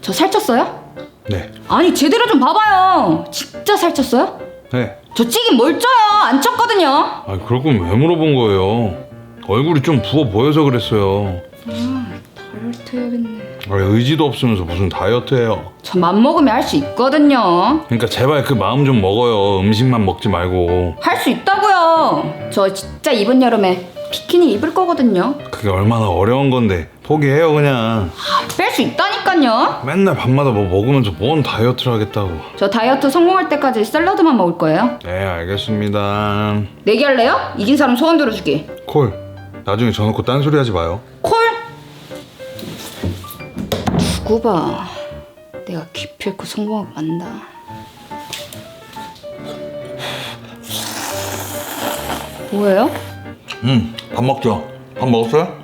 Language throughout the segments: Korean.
저 살쪘어요? 네. 아니 제대로 좀 봐봐요. 진짜 살쪘어요? 네. 저 찌긴 뭘 쪄요? 안 쪘거든요. 아, 그럴 거면 왜 물어본 거예요? 얼굴이 좀 부어 보여서 그랬어요. 다이어트 해야겠네. 아, 의지도 없으면서 무슨 다이어트예요? 저 맘먹으면 할 수 있거든요. 그러니까 제발 그 마음 좀 먹어요. 음식만 먹지 말고. 할 수 있다고요. 저 진짜 이번 여름에 비키니 입을 거거든요. 그게 얼마나 어려운 건데 포기해요 그냥. 뺄 수 있다니까요. 맨날 밤마다 뭐 먹으면서 뭔 다이어트를 하겠다고. 저 다이어트 성공할 때까지 샐러드만 먹을 거예요. 네 알겠습니다. 내기할래요? 이긴 사람 소원 들어주기. 콜. 나중에 저 놓고 딴소리 하지 마요. 콜? 두고 봐. 내가 기필코 성공하고 만다. 뭐예요? 응. 밥 먹죠. 밥 먹었어요?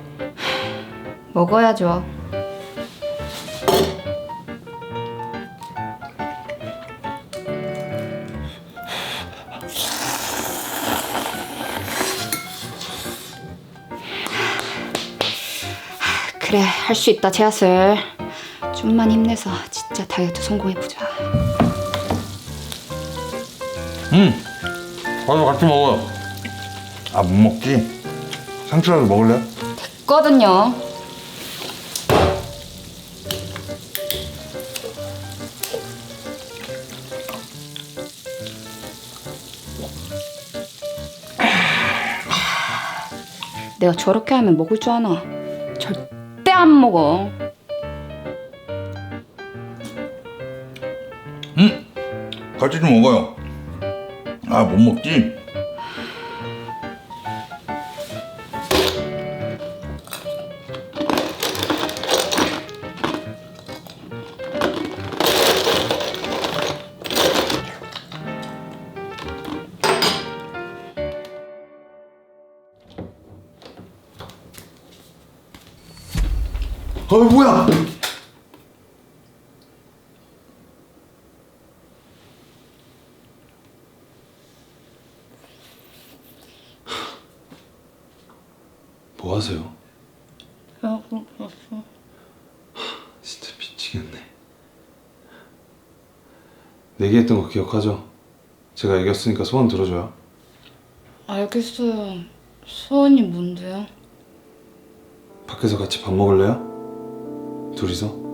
먹어야죠. 그래, 할 수 있다, 제아슬. 좀만 힘내서 진짜 다이어트 성공해보자. 응. 가서 같이 먹어요. 아 못 먹지? 상추라도 먹을래? 있거든요. 내가 저렇게 하면 먹을 줄 아나? 절대 안 먹어. 응. 같이 좀 먹어요. 아 못 먹지? 어 뭐야? 뭐 하세요? 진짜 미치겠네. 내기했던 거 기억하죠? 제가 이겼으니까 소원 들어줘요. 알겠어요. 소원이 뭔데요? 밖에서 같이 밥 먹을래요? 둘이서?